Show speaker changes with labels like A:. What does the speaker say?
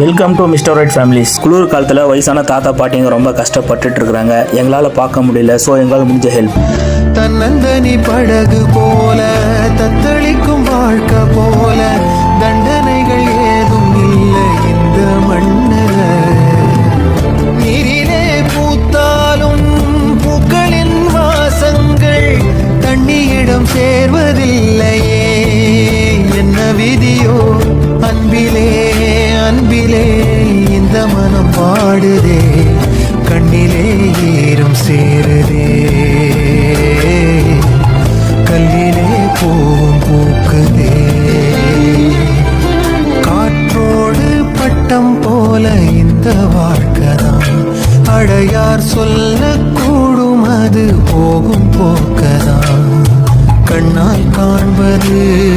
A: Welcome to mister right families குளிர் காலத்தில் வயசான தாத்தா பாட்டிங்க ரொம்ப கஷ்டப்பட்டுட்டு இருக்கிறாங்க எங்களால் பார்க்க முடியல ஸோ எங்களால் முடிஞ்ச ஹெல்ப்
B: தன்னந்தனி படகு போல தத்தளிக்கும் வாழ்க்கை போல தண்டனைகள் ஏதும் இல்லை இந்த மண்ணில. நீரிலே பூத்தாலும் பூக்களின் வாசங்கள் தண்ணியிடம் சேர்வதில்லையே கண்ணிலே இந்த மனம் பாடுதே. கண்ணிலே ஈரம் சேருதே. கல்லிலே பூவும் பூக்குதே. காற்றோடு பட்டம் போல இந்த வாழ்க்கதான். அடையார் சொல்லக்கூடும் அது போகும் போக்கதான். கண்ணால் காண்பது